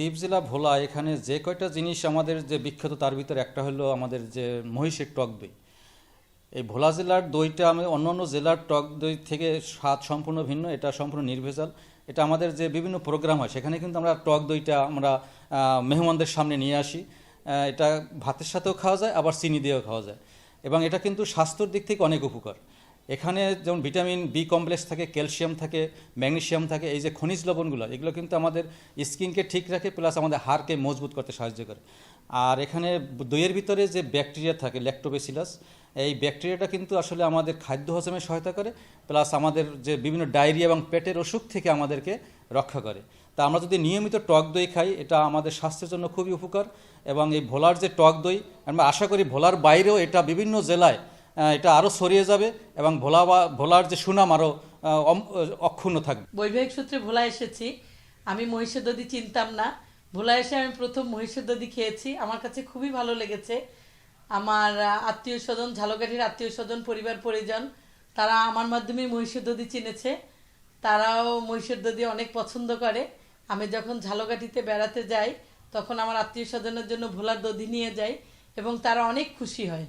দ্বীপ জেলা ভোলা, এখানে যে কয়টা জিনিস আমাদের যে বিখ্যাত, তার ভিতরে একটা হলো আমাদের যে মহিষের টক দই। এই ভোলা জেলার দইটা আমি অন্য অন্য জেলার টক দই থেকে স্বাদ সম্পূর্ণ ভিন্ন, এটা সম্পূর্ণ নির্ভেজাল। এটা আমাদের যে বিভিন্ন প্রোগ্রাম হয়, সেখানে কিন্তু আমরা টক দইটা আমরা মেহমানদের সামনে নিয়ে আসি। এটা ভাতের সাথেও খাওয়া যায়, আবার চিনি দিয়েও খাওয়া যায়। এবং এটা কিন্তু স্বাস্থ্যর দিক থেকে অনেক উপকার। এখানে যেমন ভিটামিন বি কমপ্লেক্স থাকে, ক্যালসিয়াম থাকে, ম্যাগনেসিয়াম থাকে, এই যে খনিজ লবণগুলো, এগুলো কিন্তু আমাদের স্কিনকে ঠিক রাখে, প্লাস আমাদের হাড়কে মজবুত করতে সাহায্য করে। আর এখানে দইয়ের ভিতরে যে ব্যাকটেরিয়া থাকে ল্যাক্টোবেসিলাস এই ব্যাকটেরিয়াটা কিন্তু আসলে আমাদের খাদ্য হজমে সহায়তা করে, প্লাস আমাদের যে বিভিন্ন ডায়রিয়া এবং পেটের অসুখ থেকে আমাদেরকে রক্ষা করে। তা আমরা যদি নিয়মিত টক দই খাই, এটা আমাদের স্বাস্থ্যের জন্য খুবই উপকার, এবং এই ভোলার যে টক দই, আমরা আশা করি ভোলার বাইরেও এটা বিভিন্ন জেলায় এটা আরও ছড়িয়ে যাবে এবং ভোলা বা ভোলার যে সুনাম আরও অক্ষুণ্ণ থাকবে। বৈবাহিক সূত্রে ভোলা এসেছি। আমি মহিষের দধি চিনতাম না। ভোলা এসে আমি প্রথম মহিষের দধি খেয়েছি। আমার কাছে খুবই ভালো লেগেছে। আমার আত্মীয় স্বজন, ঝালকাঠির আত্মীয় স্বজন, পরিবার, পরিজন, তারা আমার মাধ্যমে মহিষের দধি চিনেছে। তারাও মহিষের দধি অনেক পছন্দ করে। আমি যখন ঝালকাঠিতে বেড়াতে যাই, তখন আমার আত্মীয় স্বজনের জন্য ভোলার দধি নিয়ে যাই এবং তারা অনেক খুশি হয়।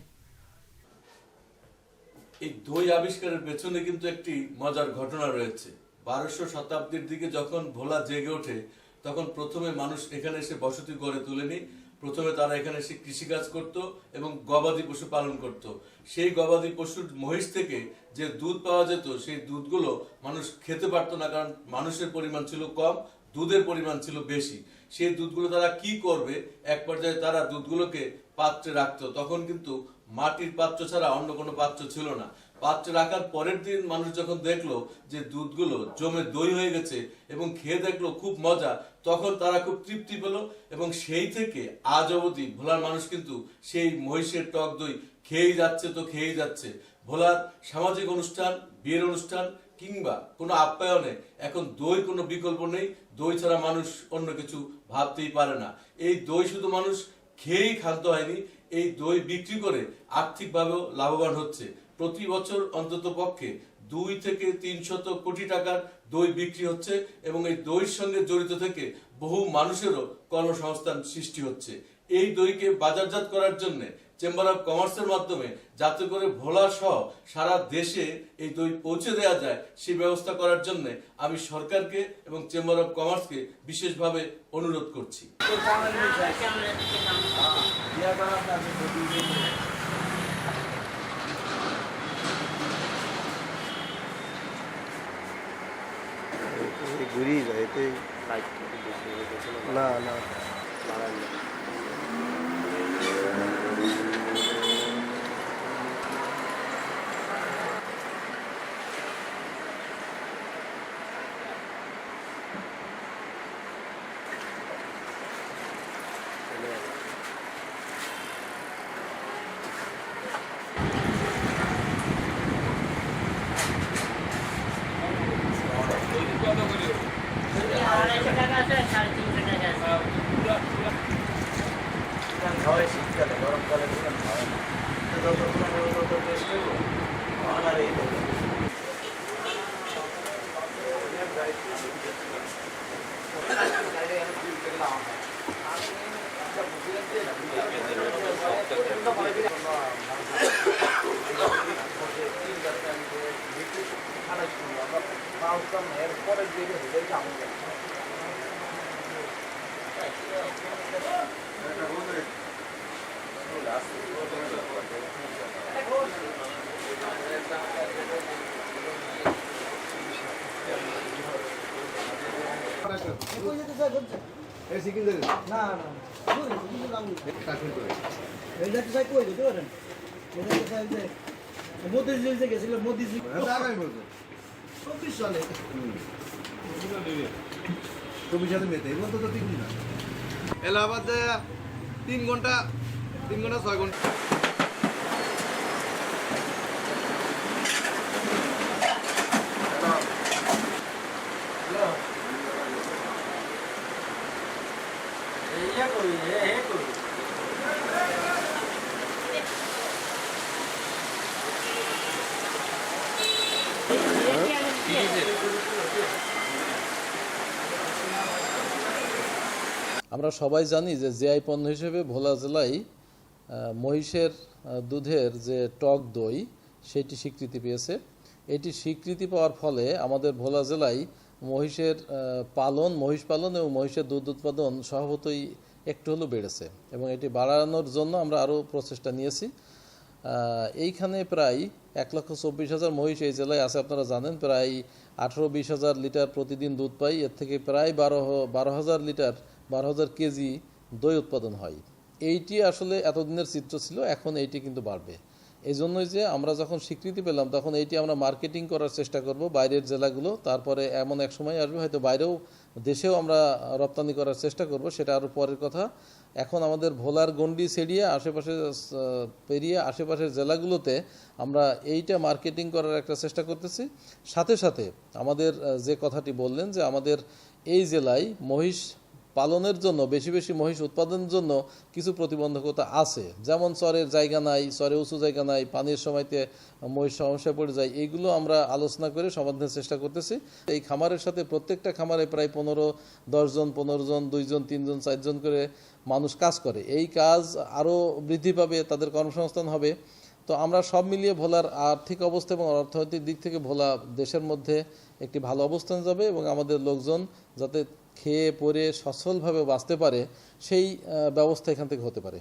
এই দই আবিষ্কারের পেছনে কিন্তু একটি মজার ঘটনা রয়েছে। বারোশো শতাব্দীর দিকে যখন ভোলা জেগে ওঠে, তখন প্রথমে মানুষ এখানে এসে বসতি গড়ে তুলেনি। প্রথমে তারা এখানে এসে কৃষিকাজ করত এবং গবাদি পশু পালন করত। সেই গবাদি পশুর মহিষ থেকে যে দুধ পাওয়া যেত, সেই দুধগুলো মানুষ খেতে পারতো না, কারণ মানুষের পরিমাণ ছিল কম, দুধের পরিমাণ ছিল বেশি। সেই দুধগুলো তারা কি করবে? এক পর্যায়ে তারা দুধগুলোকে পাত্রে রাখতো। তখন কিন্তু মাটির পাত্র ছাড়া অন্য কোনো পাত্র ছিল না। পাত্র রাখার পরের দিন মানুষ যখন দেখল যে দুধগুলো জমে দই হয়ে গেছে এবং খেয়ে দেখল খুব মজা, তখন তারা খুব তৃপ্তি পেল এবং সেই থেকে আজ অবধি ভোলার মানুষ কিন্তু সেই মহিষের টক দই খেয়েই যাচ্ছে তো খেয়েই যাচ্ছে। ভোলার সামাজিক অনুষ্ঠান, বিয়ের অনুষ্ঠান কিংবা কোনো আপ্যায়নে এখন দই কোনো বিকল্প নেই। দই ছাড়া মানুষ অন্য কিছু ভাবতেই পারে না। এই দই শুধু মানুষ খেয়েই খাদ্য হয়নি এই দই বিক্রি করে আর্থিকভাবেও লাভবান হচ্ছে। প্রতি বছর অন্তত পক্ষে দুই থেকে তিনশত কোটি টাকার দই বিক্রি হচ্ছে এবং এই দইয়ের সঙ্গে জড়িত থেকে বহু মানুষেরও কর্মসংস্থান সৃষ্টি হচ্ছে। এই দইকে বাজারজাত করার জন্য চেম্বার অফ কমার্সের মাধ্যমে যাতে করে ভোলা সহ সারা দেশে এই দই পৌঁছে দেওয়া যায়, সেই ব্যবস্থা করার জন্য আমি সরকারকে এবং চেম্বার অফ কমার্সকে বিশেষভাবে অনুরোধ করছি। ঘুরিয়ে যায় এতে না। না খাওয়াই শীতকালে গরমকালে দিলাম খাওয়াই না যত তত টেস্ট হইব আমার এই এরপরে দিকে হয়ে যাবে না না মোদিজি গেছিল মোদিজি চব্বিশ সালে চব্বিশ হাজার মেতে এগুলো তো তিন দিন এলাহাবাদে তিন ঘণ্টা তিন ঘণ্টা ছয় ঘণ্টা। এই ইয়ে করি এ করি। আমরা সবাই জানি যে জিআই পণ্য হিসেবে ভোলা জেলায় মহিষের দুধের যে টক দই, সেটি স্বীকৃতি পেয়েছে। এটি স্বীকৃতি পাওয়ার ফলে আমাদের ভোলা জেলায় মহিষের পালন, মহিষ পালন এবং মহিষের দুধ উৎপাদন স্বভাবতই একটু হলেও বেড়েছে এবং এটি বাড়ানোর জন্য আমরা আরও প্রচেষ্টা নিয়েছি। এইখানে প্রায় এক লক্ষ চব্বিশ হাজার মহিষ এই জেলায় আছে, আপনারা জানেন, প্রায় আঠেরো বিশ হাজার লিটার প্রতিদিন দুধ পাই। এর থেকে প্রায় বারো বারো হাজার লিটার বারো হাজার কেজি দই উৎপাদন হয়। এইটি আসলে এতদিনের চিত্র ছিল, এখন এইটি কিন্তু বাড়বে। এই জন্যই যে আমরা যখন স্বীকৃতি পেলাম, তখন এইটি আমরা মার্কেটিং করার চেষ্টা করব বাইরের জেলাগুলো, তারপরে এমন এক সময় আসবে, হয়তো বাইরেও, দেশেও আমরা রপ্তানি করার চেষ্টা করব, সেটা আরও পরের কথা। এখন আমাদের ভোলার গন্ডি সেরিয়ে আশেপাশে পেরিয়ে আশেপাশের জেলাগুলোতে আমরা এইটা মার্কেটিং করার একটা চেষ্টা করতেছি। সাথে সাথে আমাদের যে কথাটি বললেন যে আমাদের এই জেলায় মহিষ পালনের জন্য, বেশি বেশি মহিষ উৎপাদনের জন্য কিছু প্রতিবন্ধকতা আছে। যেমন চরের জায়গা নাই, চরে উঁচু জায়গা নাই, পানির সময়তে মহিষ সমস্যায় পড়ে যায় এইগুলো আমরা আলোচনা করে সমাধানের চেষ্টা করতেছি। এই খামারের সাথে প্রত্যেকটা খামারে প্রায় পনেরো দশজন পনেরো জন দুইজন তিনজন চারজন করে মানুষ কাজ করে। এই কাজ আরও বৃদ্ধি পাবে, তাদের কর্মসংস্থান হবে। তো আমরা সব মিলিয়ে ভোলার আর্থিক অবস্থা এবং অর্থনৈতিক দিক থেকে ভোলা দেশের মধ্যে একটি ভালো অবস্থান যাবে এবং আমাদের লোকজন যাতে খেয়ে পরে সচ্ছলভাবে বাঁচতে পারে সেই ব্যবস্থা এখান থেকে হতে পারে।